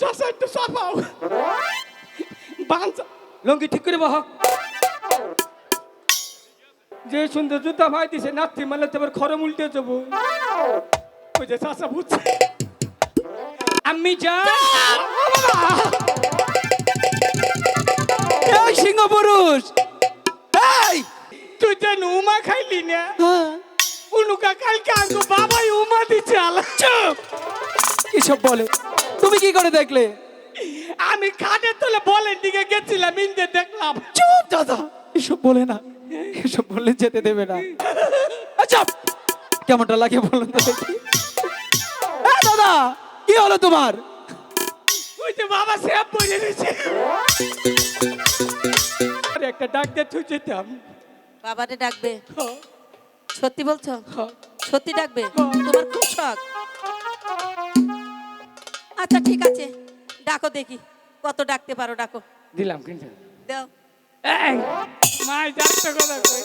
চাষা একটু চাপাও বাঞ্চা লঙ্গি ঠিক করে বহ যে সুন্দর জুতা ভাই দিছে নাতি মারলে তো এবার খরম উল্টে যাব। ওই যে চাষা বুঝছে। আমি যা এই সিংহ পুরুষ এই! তুই যেন উমা খাইলি না? হ্যাঁ, উনুকা কালকে আঙ্গো বাবাই উমা দিচ্ছে আলা চুপ। কিসব বলে। তুমি কি করে দেখলে? আমি খাটের তোলে বলের দিকে গেছিলাম ইন্দে দেখলাম। চুপ দাদা এসব বলে না। এসব বললে যেতে দেবে না। আচ্ছা কেমনটা লাগে বলুন তো দেখি। এ দাদা কি হলো তোমার? ওই যে বাবা সেব বলে দিয়েছে আরে একটা ডাক দিয়ে তুই যেতাম। বাবারে ডাকবে। হ্যাঁ, সত্যি বলছো? হ্যাঁ। সত্যি ডাকবে? তোমার খুব শখ। আচ্ছা ঠিক আছে। ডাকো দেখি কত ডাকতে পারো ডাকো। দিলাম কিন্তু। দাও। মাই ডাকতে কথা কই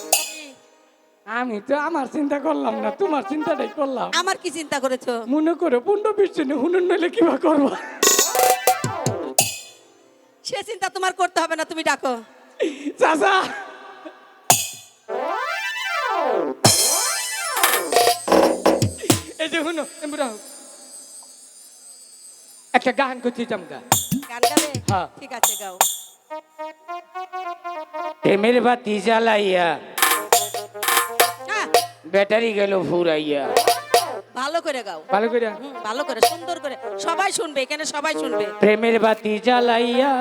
আমি তো আমার চিন্তা করলাম না তোমার চিন্তাটাই করলাম। আমার কি চিন্তা করেছ? মনে করে পনেরো বিশ জনে হুনুন নইলে কিবা করব? সে চিন্তা তোমার করতে হবে না তুমি ডাকো। চাচা! এই যে হুনো এমরা একটা গান করতে যাম গা। গান গাবে হ্যাঁ। ঠিক আছে গাও। প্রেমের বাতি জ্বালাইয়া হ্যাঁ। ব্যাটারি গেল ফুরাইয়া। ভালো করে গাও। ভালো করে? ভালো করে সুন্দর করে। সবাই শুনবে এখানে সবাই শুনবে। প্রেমের বাতি জ্বালাইয়া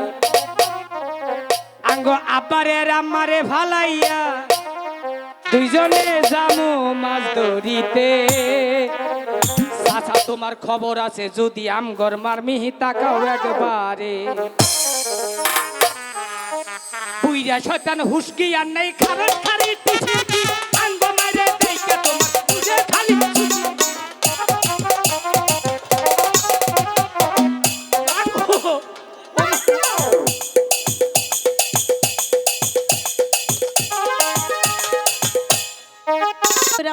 আঙ্গ আব্বারে আমারে ভালাইয়া দুইজনে যামু মাছ ধরিতে। তোমার খবর আছে যদি আমগর মার মিহি তাকাও একবারে। বুইরা শয়তান হুসকি আর নাই খারাপ খারি মারে তোমার বুঝে খালি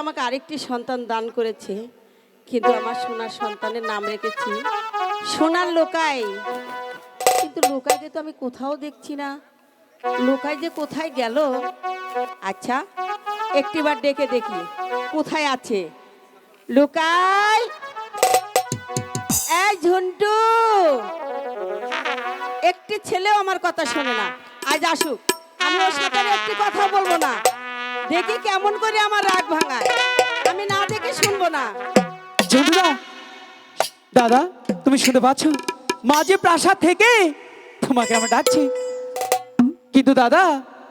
আমাকে আরেকটি সন্তান দান করেছে। কিন্তু আমার সোনার সন্তানের নাম রেখেছি। সোনার লোকাই। কিন্তু লোকাইকে তো আমি কোথাও দেখছি না। লোকাই যে কোথায় গেল? আচ্ছা একটিবার ডেকে দেখি, কোথায় আছে? লোকাই! এই ঝন্টু! একটি ছেলেও আমার কথা শোনে না। আজ আসুক, আমি ওর সাথে একটি কথা বলব না। দেখি কেমন করে আমার রাগ ভাঙায়। আমি না দেখে শুনব না। ঝন্টুদা দাদা তুমি শুনতে পাচ্ছ? মাঝে প্রাসাদ থেকে তোমাকে আমরা ডাকছি। কিন্তু দাদা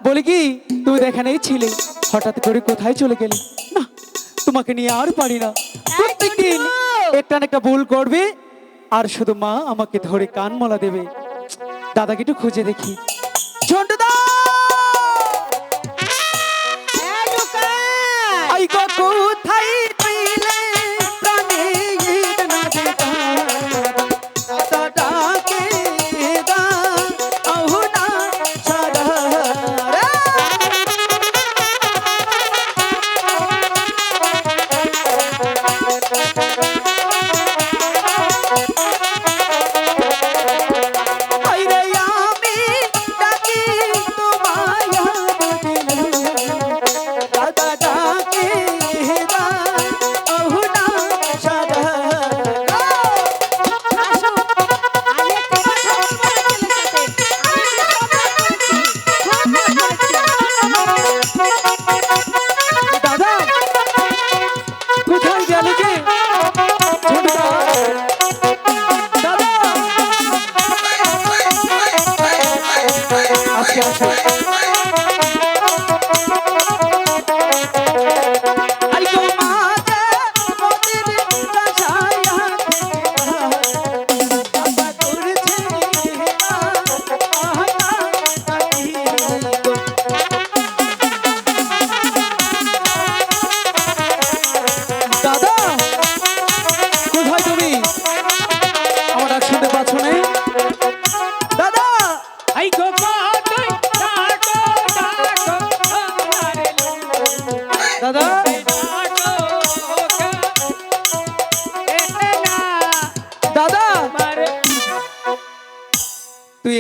বলি কি তুমি তো এখানেই ছিলে। হঠাৎ করে কোথায় চলে গেলে? না তোমাকে নিয়ে আর পারি না। প্রত্যেকদিন একটা না একটা ভুল করবে আর শুধু মা আমাকে ধরে কান মলা দেবে। দাদাকে একটু খুঁজে দেখি। ঝন্টুদা লোকাই! আই গো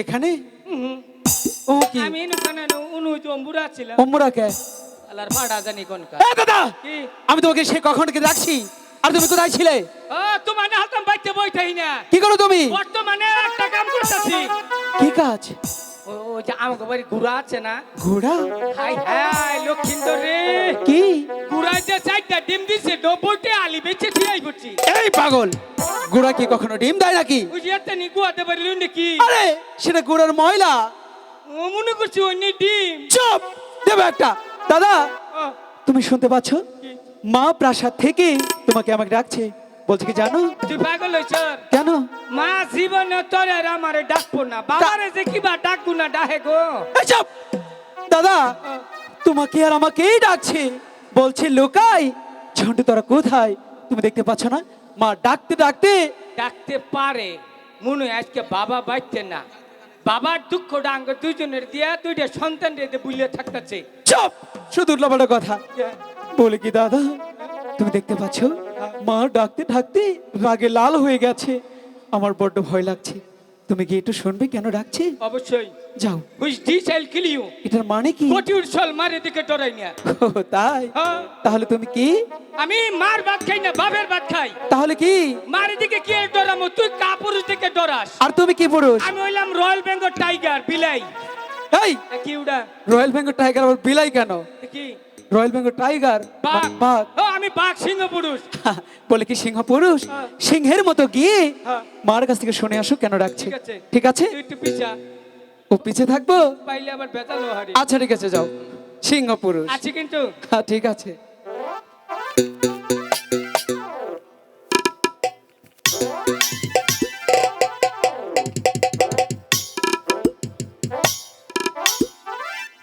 এখানে? ও কি? আমি তোকে উনু জম্বুরা ছিলাম। অম্মুরা কে? আলার ভাড়া জানি কোনকার এ দাদা! কি? আমি তোমাকে সে কখন কে রাখছি আর তুমি কোথায় ছিলে? ও তোমার না হাতাম বাইতে বইতাই না। কি করো তুমি? বর্তমানে একটা কাম করতেছি। কি কাজ? ও যে আমাকে বাড়ি আছে না? ঘোড়া হাই হাই লক্ষিন্দর রে। কি? ঘুরাই যে চারটা ডিম দিছে ডবলটে আলি বেচে করছি এই পাগল ঘোড়া কি কখনো ডিম দেয় নাকি? ওই যে একটা নি গুয়াতে পারিল নাকি আরে সেটা ঘোড়ার ময়লা। ও মনে করছি অন্য ডিম। চুপ দেবে একটা। দাদা তুমি শুনতে পাচ্ছ? মা প্রাসাদ থেকে তোমাকে আমাকে ডাকছে। বলছে কি জানো? তুই পাগল হয়েছ কেন? মা জীবনে তোরে আমারে ডাকবো না। বাবারে যে কিবা ডাকবো না ডাহে গো। চুপ! দাদা তোমাকে আর আমাকেই ডাকছে। বলছে লোকাই ঝন্টু তোরা কোথায়? তুমি দেখতে পাচ্ছ না? মা ডাকতে ডাকতে ডাকতে পারে। মনে আজকে বাবা বাইতে না। বাবার দুঃখ ডাঙ্গ দুজনের দিয়া দুইটা সন্তান রেতে বুলিয়ে থাকতেছে। চুপ! শুধু উল্লাপাল্টা কথা। বলে কি দাদা তুমি দেখতে পাচ্ছ? মা ডাকতে ডাকতে রাগে লাল হয়ে গেছে। আমার বড্ড ভয় লাগছে। তুমি কি একটু শুনবে কেন ডাকছে? অবশ্যই। যাও। হুইচ ডিসাইল কিলিউ এটার মানে কি? কোটিউর সল মারে দিকে ডরাই না ও, তাই? হ্যাঁ। তাহলে তুমি কি? আমি মার ভাত খাই না বাবের ভাত খাই। তাহলে কি? মার দিকে কি ডরামো? তুই কাপুরুষ দিকে ডরাস। আর তুমি কি পুরুষ? আমি হইলাম রয়্যাল বেঙ্গল টাইগার বিলাই। এই! কি উড়া? রয়্যাল বেঙ্গল টাইগার আবার বিলাই কেন? কি? রয়্যাল বেঙ্গল টাইগার বাঘ। আমি বাঘ সিংহ পুরুষ। বলে কি সিংহ পুরুষ? হ্যাঁ। সিংহের মতো গিয়ে হ্যাঁ। মার কাছ থেকে শুনে আসো কেন ডাকছে। ঠিক আছে। একটু পিছা। ও পিছে থাকব? পাইলে আবার বেতালো আচ্ছা ঠিক আছে যাও। সিংহ পুরুষ। আছে কিন্তু। হ্যাঁ ঠিক আছে।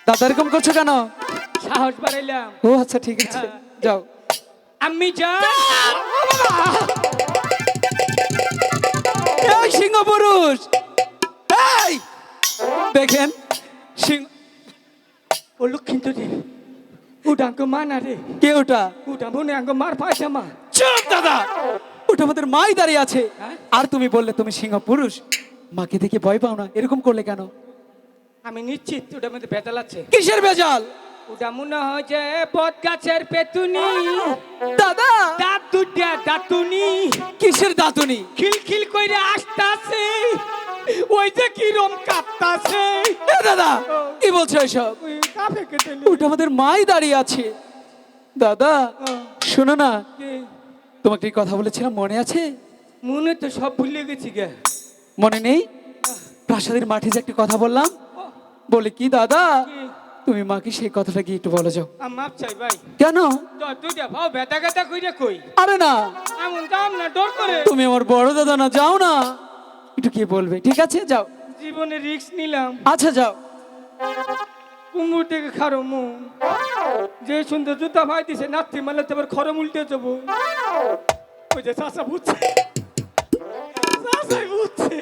দাদা এরকম করছ কেন? সাহস বাড়াইলাম। ও আচ্ছা ঠিক আছে। হ্যাঁ। যাও। আমি যা এই সিংহ পুরুষ এই! দেখেন সিংহ ও লক্ষ্মীন্ত রে উডাঙ্ক মানা রে। কে ওটা? উডা মনে আঙ্গ মার পায়জামা। চুপ দাদা! ওটা আমাদের মাই দাঁড়িয়ে আছে। হ্যাঁ? আর তুমি বললে তুমি সিংহ পুরুষ মাকে দেখে ভয় পাও না। এরকম করলে কেন? আমি নিশ্চিত ওটার মধ্যে বেতাল আছে। কিসের বেজাল ওটা মনে হয় যে বট গাছের পেতুনি। দাদা! দাঁত দুটা দাঁতুনি। কিসের দাঁতুনি? খিলখিল কইরে আসতাছে। ওই যে কি রম কাঁপতাছে এ দাদা কি বলছো এসব? ওটা আমাদের মাই দাঁড়িয়ে আছে। দাদা শোনো না। তোমাকে এই কথা বলেছিলাম মনে আছে? মনে তো সব ভুলে গেছি গে। মনে নেই? প্রাসাদের মাঠে যে একটা কথা বললাম বলে কি দাদা? তুমি মাকে সেই কথাটা কি একটু বলে যাও। মাপ চাই ভাই। কেন? তুই ভাও বেতা গেতা কইরে কই? আরে না। এমন দাম না ডর করে। তুমি আমার বড় দাদা না যাও না। একটু কি বলবে ঠিক আছে? যাও। জীবনে রিস্ক নিলাম। আচ্ছা যাও। কুমুর থেকে খারো মু যে সুন্দর জুতা ভাই দিছে নাতি মানে তোমার খরম উল্টে যাব। ওই যে চাষা বুঝছে। চাষাই বুঝছে।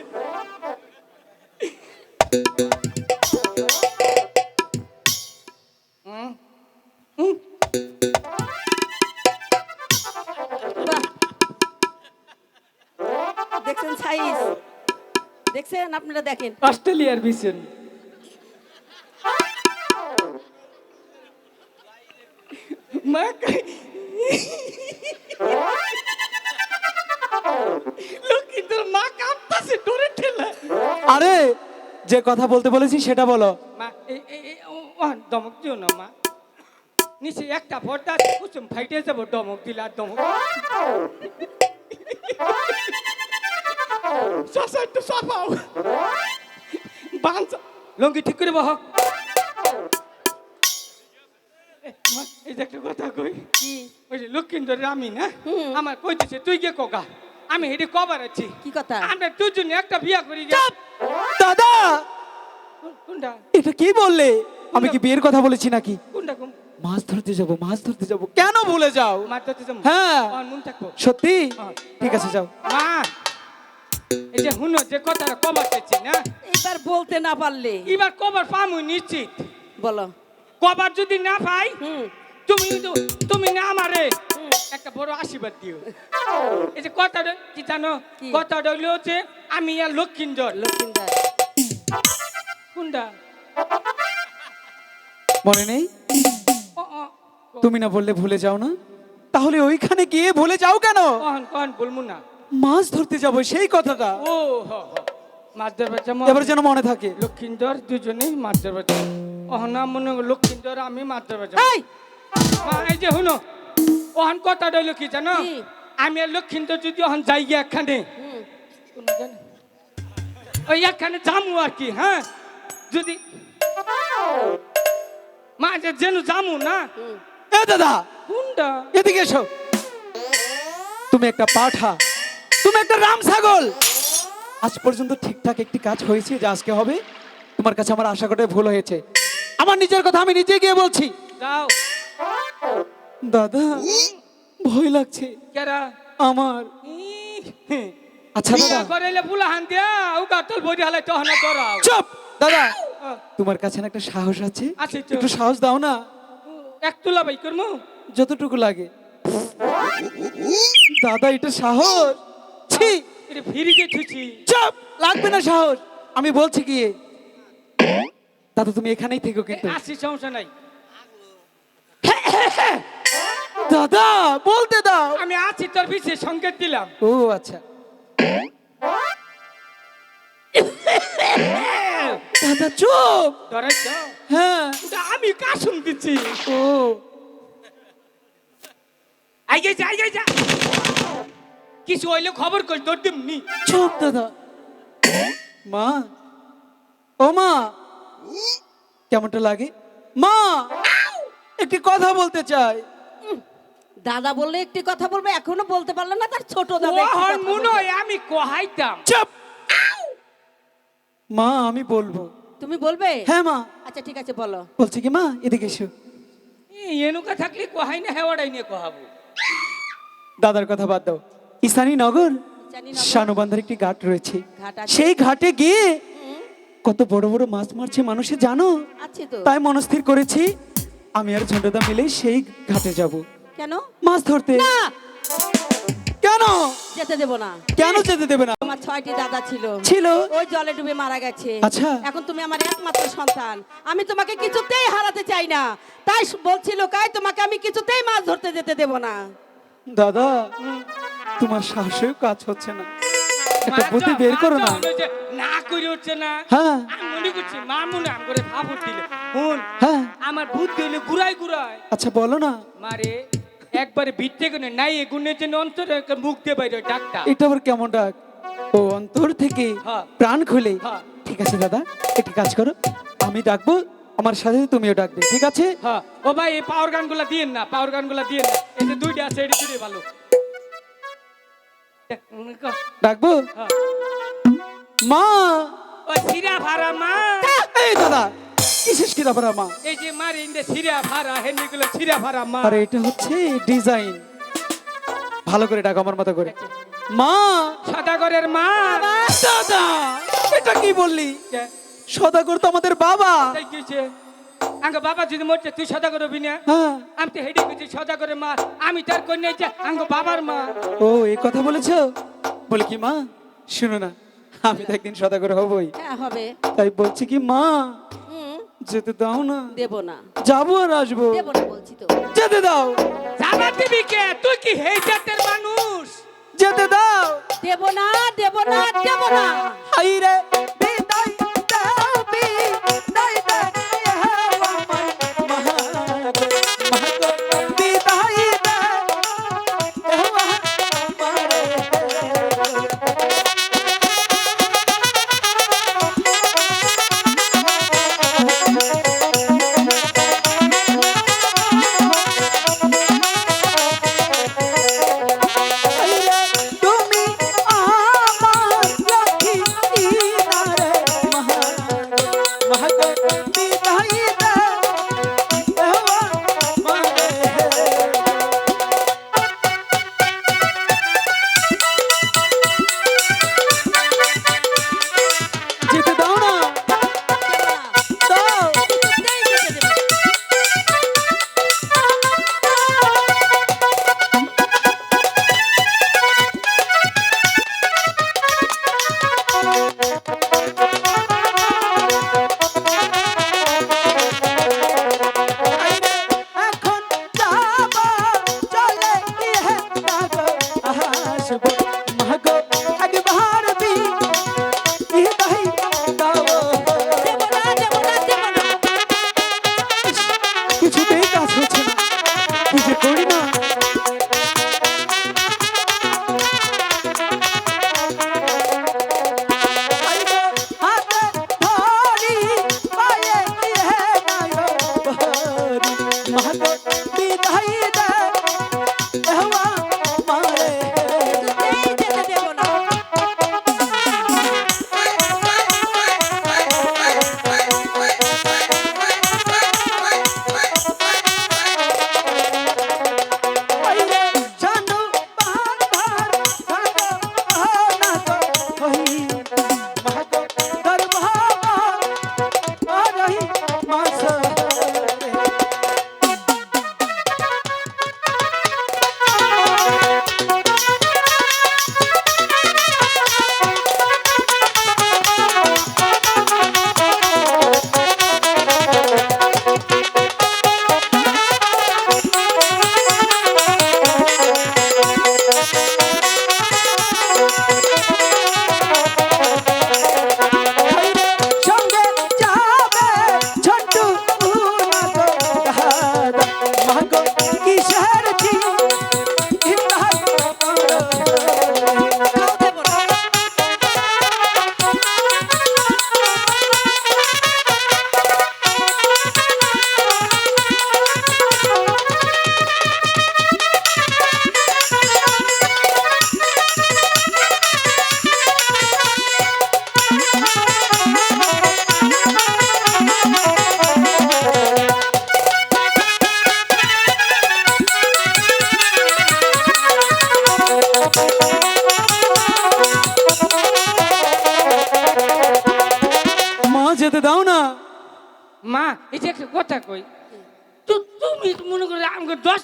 দেখেন। অস্ট্রেলিয়ার ঠেলা আরে যে কথা বলতে বলেছি সেটা বলো। মা দমক দিও না মা। নিচে একটা ভর্তা কুসুম ফাইটে যাব দমক দিলা দমক সাফাও বাঞ্চা লঙ্গি ঠিক করে বহ এই যে একটা কথা কই? ওই যে লক্ষ্মীন্দর আমি না আমার কইতেছে তুই কে কগা? আমি হেঁটে কবার আছি। কি কথা? আমরা দুজনে একটা বিয়া করি গে। দাদা! কোনটা? এটা কি বললে? আমি কি বিয়ের কথা বলেছি নাকি? কোনটা কোন? মাছ ধরতে যাব মাছ ধরতে যাব। কেন ভুলে যাও? মার ধরতে যাব। হ্যাঁ। মন সত্যি? হ্যাঁ। ঠিক আছে যাও। মা! এই যে হুনো যে কথাটা কবার পেয়েছি না? এবার বলতে না পারলে। এবার কবার পামু নিশ্চিত। বলো। কবার যদি না পাই তুমি কিন্তু তুমি না আমারে একটা বড় আশীর্বাদ দিও। এই যে কথাটা কি জানো? কথাটা যে আমি আর লক্ষ্মীন্দর লক্ষ্মীদার কোনটা? মনে নেই? তুমি না বললে ভুলে যাও না? তাহলে ওইখানে গিয়ে ভুলে যাও কেন? কহন কহন বলব না। মাছ ধরতে যাব সেই কথাটা। ও হ হ। মাদ্রার বাচ্চা এবার যেন মনে থাকে। লক্ষিন্দর দুজনেই মাদ্রার বাচ্চা অহনা মনে লক্ষিন্দর আমি মাদ্রার বাচ্চা এই! এই যে শুনো ওহান কথা রইল কি জানো? আমি আর লক্ষিন্দর যদি ওহান যাই গিয়ে একখানে? ওই একখানে জামু আর কি হ্যাঁ? যদি মা যে যেন জামু না? এ দাদা! কোনটা এদিকে এসো। তুমি একটা পাঠা। তুমি একটা রাম ছাগল। আজ পর্যন্ত ঠিকঠাক একটি কাজ হয়েছে যে আজকে হবে। তোমার কাছে আমার আশা করে ভুল হয়েছে। আমার নিজের কথা আমি নিজে গিয়ে বলছি। যাও। দাদা ভয় লাগছে। কেরা? আমার। আচ্ছা দাদা। করাইলে বুলা হান দিয়া ও গাতল বই হালাই তো হনা করাও। চুপ! দাদা তোমার কাছে না একটা সাহস আছে? আছে একটু সাহস দাও না। এক তুলা বাই করমু? যতটুকু লাগে। দাদা এটা সাহস। ছি ফিরিকে থুছি চুপ লাগবে না সাহস। আমি বলছি কি দাদা তুমি এখানেই থেকো কিন্তু। আসি সমস্যা নাই। দাদা বলতে দাও। আমি আছি তোর সংকেত দিলাম। ও আচ্ছা। দাদা চুপ। ধরেছ হ্যাঁ। আমি কাশুন দিচ্ছি। ও। আইগে যা যা কিছু হইলে খবর কই? তোর দিমনি চুপ দাদা। মা। ও মা। কেমনটা লাগে? মা! একটি কথা বলতে চাই। দাদা বললে একটি কথা বলবে এখনও বলতে পারল না তার ছোট দাদা মুনো বলবে। আমি কোহাইতাম। চুপ! মা আমি বলব। তুমি বলবে? হ্যাঁ মা। আচ্ছা ঠিক আছে বলো। বলছি কি মা? এদিকে এসো। এনুকা থাকলে কোহাই না হেওয়াড়াই নিয়ে কোহাবো। দাদার কথা বাদ দাও। ইসানি নগর জানি শানুবান্ধার একটি ঘাট রয়েছে। সেই ঘাটে গিয়ে কত বড় বড় মাছ মারছে মানুষে জানো? তাই মনস্থির করেছি আমি আর ঝন্ডাদা মিলে সেই ঘাটে যাব। কেন? মাছ ধরতে। না! কেন? যেতে দেবো না। কেন যেতে দেবে না? আমার ছয়টি দাদা ছিল। ছিল? ওই জলে ডুবে মারা গেছে। আচ্ছা। এখন তুমি আমার একমাত্র সন্তান। আমি তোমাকে কিছুতেই হারাতে চাই না। তাই বলছিল কাই তোমাকে আমি কিছুতেই মাছ ধরতে যেতে দেব না। দাদা তোমার সাহসেও কাজ হচ্ছে না। একটা বুদ্ধি বের করো না। না করে উঠছে না। হ্যাঁ। আমি মনে করছি মা মনে করে ভাব দিলে হুন হ্যাঁ। আমার বুদ্ধি হইলে ঘুরাই ঘুরাই আচ্ছা বলো না। মারে একবারে ভিত্তে গুনে নাই গুনের জন্য অন্তর মুখ দিয়ে বাইরে ডাক্তার। এটা আবার কেমন ডাক? ও অন্তর থেকে হ্যাঁ। প্রাণ খুলে। হ্যাঁ। ঠিক আছে দাদা একটি কাজ করো। আমি ডাকবো আমার সাথে তুমিও ডাকবে ঠিক আছে? হ্যাঁ। ও ভাই এই পাওয়ার গানগুলা দিয়েন না পাওয়ার গানগুলা দিয়েন না। এই যে দুইটা আছে এটি দুটোই ভালো। ডাকবো? হ্যাঁ। মা! ও সিরা ভাড়া মা। এই দাদা কিসের কিরা পারা মা? এই যে মারে ইন্দে সিরা ভাড়া সিরা ভাড়া মা। আরে এটা হচ্ছে ডিজাইন। ভালো করে ডাকো আমার মতো করে। মা! সদাগরের মা। দাদা এটা কি বললি? সদাগর তো আমাদের বাবা। আঙ্গ বাবা যদি মরছে তুই সদাগর হবি না হ্যাঁ। আমি তো হেডে গেছি সদাগরের মা। আমি তার কন্যা যে আঙ্গ বাবার মা। ও এই কথা বলেছ? বলে কি মা? শুনো না আমি তো একদিন সদাগর হবই। হ্যাঁ হবে। তাই বলছি কি মা? যেতে দাও না। দেব না। যাব আর আসব। দেব না বলছি তো। যেতে দাও। জানা দিবি কে? তুই কি হেই জাতের মানুষ? যেতে দাও। দেব না দেব না দেব না। হাই রে।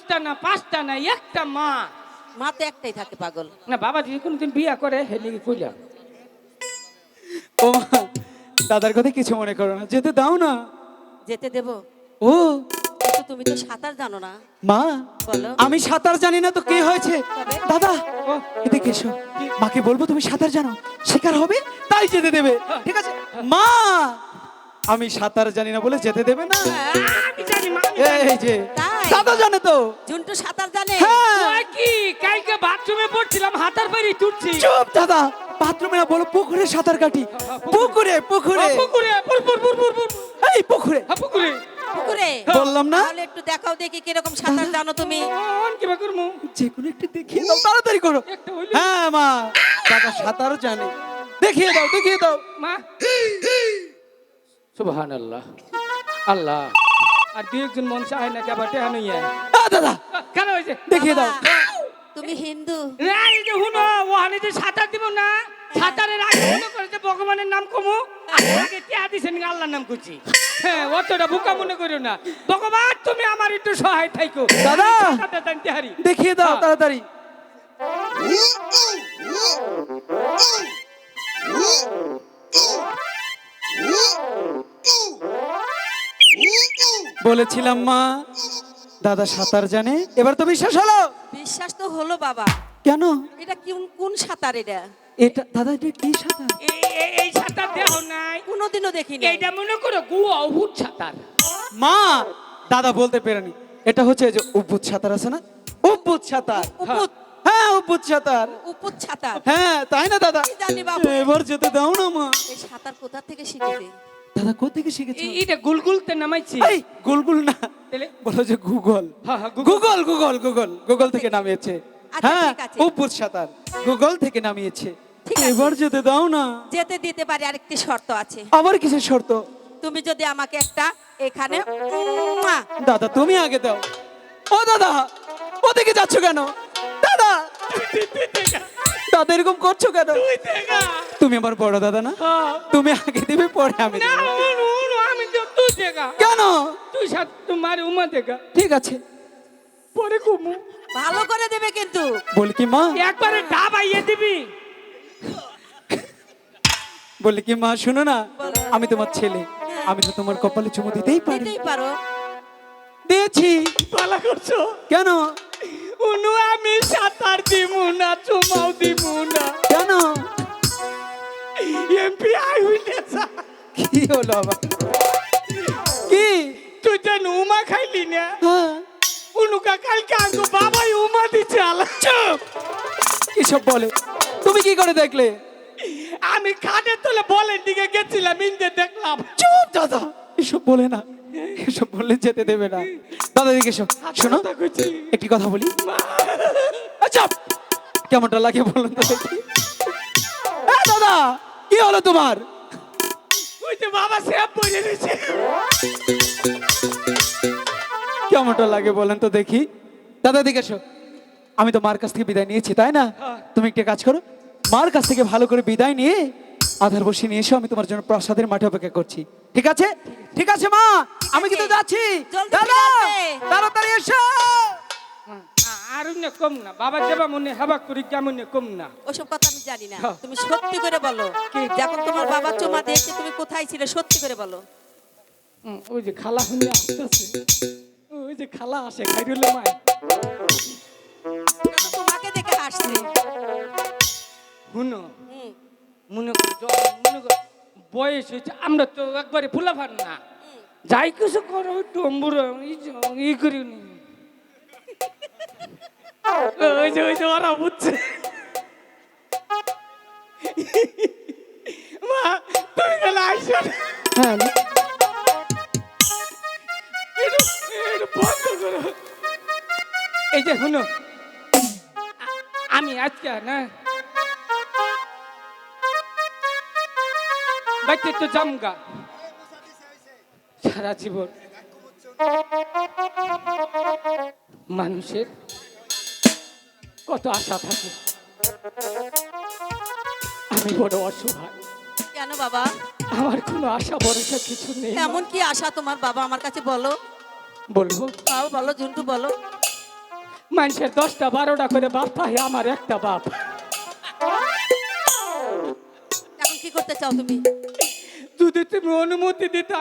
না পাঁচটা না একটা মা। মা তো একটাই থাকে পাগল। না বাবা যদি কোনোদিন বিয়া করে হেলে কইলাম ও দাদার কথা কিছু মনে করো না যেতে দাও না। যেতে দেব। ও। কিন্তু তুমি তো সাঁতার জানো না। মা বলো। আমি সাঁতার জানি না তো কি হয়েছে। দাদা এদিকে এসো। মাকে বলব তুমি সাঁতার জানো শেখার হবে তাই যেতে দেবে ঠিক আছে? মা আমি সাঁতার জানি না বলে যেতে দেবে না। আমি জানি মা আমি জানি। এই যে দাদা জানে তো। জুন্টু সাঁতার জানে। হ্যাঁ। কি? কালকে বাথরুমে পড়ছিলাম হাতার পাড়ি তুলছি। চুপ দাদা বাথরুমে না বলো পুকুরে সাঁতার কাটি। পুকুরে। পুকুরে হ্যাঁ, পুকুরে পুর পুর পুর পুর পুর এই পুকুরে। হ্যাঁ, পুকুরে। পুকুরে? বললাম না? তাহলে একটু দেখাও দেখি কীরকম সাঁতার জানো তুমি। কোন কিবা করমু। যে কোনো একটু দেখিয়ে দাও তাড়াতাড়ি করো। হ্যাঁ মা। দাদা সাঁতার জানে। দেখিয়ে দাও দেখিয়ে দাও। মা। সুবহান আল্লাহ আল্লাহ। আর দুই একজন মন চায় না কেবা টেহানো ইয়া আ, দাদা। কেন হয়েছে? দেখিয়ে দাও। তুমি হিন্দু। এই যে হুনো ওখানে যে সাঁতার দিব না সাঁতারের আগে মনে করে যে ভগবানের নাম কমু আগে টিয়া দিছেন আল্লাহর নাম করছি? হ্যাঁ অতটা বোকা মনে করো না। ভগবান তুমি আমার একটু সহায় থাইকো। দাদা! দেখিয়ে দাও হ্যাঁ। তাড়াতাড়ি। বলেছিলাম মা দাদা সাঁতার জানে। এবার তো বিশ্বাস হলো? বিশ্বাস তো হলো বাবা। কেন? এটা কোন কোন সাঁতার এটা? এটা দাদা এটা কি সাঁতার? এই- সাঁতার দেহ নাই। কোনোদিনও দেখিনি। এইটা মনে করো গুয়া অভূত সাঁতার। মা দাদা বলতে পেরেনি। এটা হচ্ছে এই যে উপুত সাঁতার আছে না? উপুত সাঁতার। উপুত হ্যাঁ উপুত সাঁতার। উপুত সাঁতার। হ্যাঁ তাই না দাদা? কি জানি বাবু। এবার যেতে দাও না মা। এই সাঁতার কোথা থেকে শিখেছে? দাদা কোথেকে শিখেছো? এই- এইটা গুলগুলতে নামাইছি। এই গুলগুল না। তাহলে? বলো যে গুগল। হ্যাঁ, হ্যাঁ, Google. Google Google Google Google থেকে নামিয়েছে। আচ্ছা, হ্যাঁ ঠিক আছে। সাঁতার। গুগল থেকে নামিয়েছে। ঠিক আছে। এবার যেতে দাও না। যেতে দিতে পারি আরেকটি শর্ত আছে। আবার কিসের শর্ত? তুমি যদি আমাকে একটা এখানে দাদা তুমি আগে দাও। ও দাদা ওদিকে যাচ্ছ কেন? দাদা! দাদা এরকম করছ কেন? তুমি আমার বড় দাদা না? তুমি আগে দিবে পরে আমি কেন? তুই তোমার উমা দেখা ঠিক আছে। পরে কুমু ভালো করে দেবে কিন্তু। বলি কি মা? একবারে ডাবাইয়ে দিবি। বলি কি মা শুনো না আমি তোমার ছেলে। আমি তো তোমার কপালে চুমু দিতেই পারি। দিতেই পারো। দিয়েছি। পালা করছ। কেন? উনু আমি সাঁতার দিমু না চুমাও দিমু না। কেন? এমপি আই হইলে। কি হলো কি? তুই যেন উমা খাইলি না? হ্যাঁ। উনুকা কালকে আঙ্গো বাবাই উমা দিচ্ছে আলা। চুপ! কিসব বলে। তুমি কি করে দেখলে? আমি খাটে তোলে বলের দিকে গেছিলাম ইন্দে দেখলাম। চুপ দাদা। এসব বলে না। এসব বললে যেতে দেবে না। দাদা দিকে এসো। শোনো একটি কথা বলি। আচ্ছা কেমনটা লাগে বলুন তো দেখি। দাদা কি হলো তোমার? ওই বাবা বলে কেমনটা লাগে বলেন তো দেখি। দাদা দিকে এসো। আমি তো মার কাছ থেকে বিদায় নিয়েছি তাই না? তুমি একটা কাজ করো। মার কাছ থেকে ভালো করে বিদায় নিয়ে আধার বসে নিয়ে এসো আমি তোমার জন্য প্রসাদের মাঠে অপেক্ষা করছি। ঠিক আছে? ঠিক আছে মা! আমি কিন্তু যাচ্ছি। তাড়াতাড়ি এসো! আর কম না বাবা যাবা মনে হাবা করি কেমন কম না। ওসব কথা আমি জানি না। হ্যাঁ। তুমি সত্যি করে বলো। যখন তোমার বাবা চুমা দিয়েছে তুমি কোথায় ছিলে সত্যি করে বলো। হুম, ওই যে খালা আসতেছে। ওই যে খালা আসে খাইরুল তোমাকে দেখে হাসছে। মনে মনে বয়স হয়েছে আমরা তো একবারে ফুলাফান না যাই কিছু করো একটু অম্বুর ই করি নি। ওই যে ওই যে ওরা বুঝছে মা তুমি গেলে আইসো। হ্যাঁ এই যে শুনো আমি আজকে না বাইতে তো জামগা সারা জীবন মানুষের কত আশা থাকে। আমি বড় অসহায়। কেন বাবা? আমার কোনো আশা ভরসা কিছু নেই। এমন কি আশা তোমার বাবা আমার কাছে বলো? বলব? তাও বলো ঝুন্টু বলো। মানুষের দশটা বারোটা করে বাপ থাকে আমার একটা বাপ। করতে চাও তুমি? যদি তুমি অনুমতি দিতে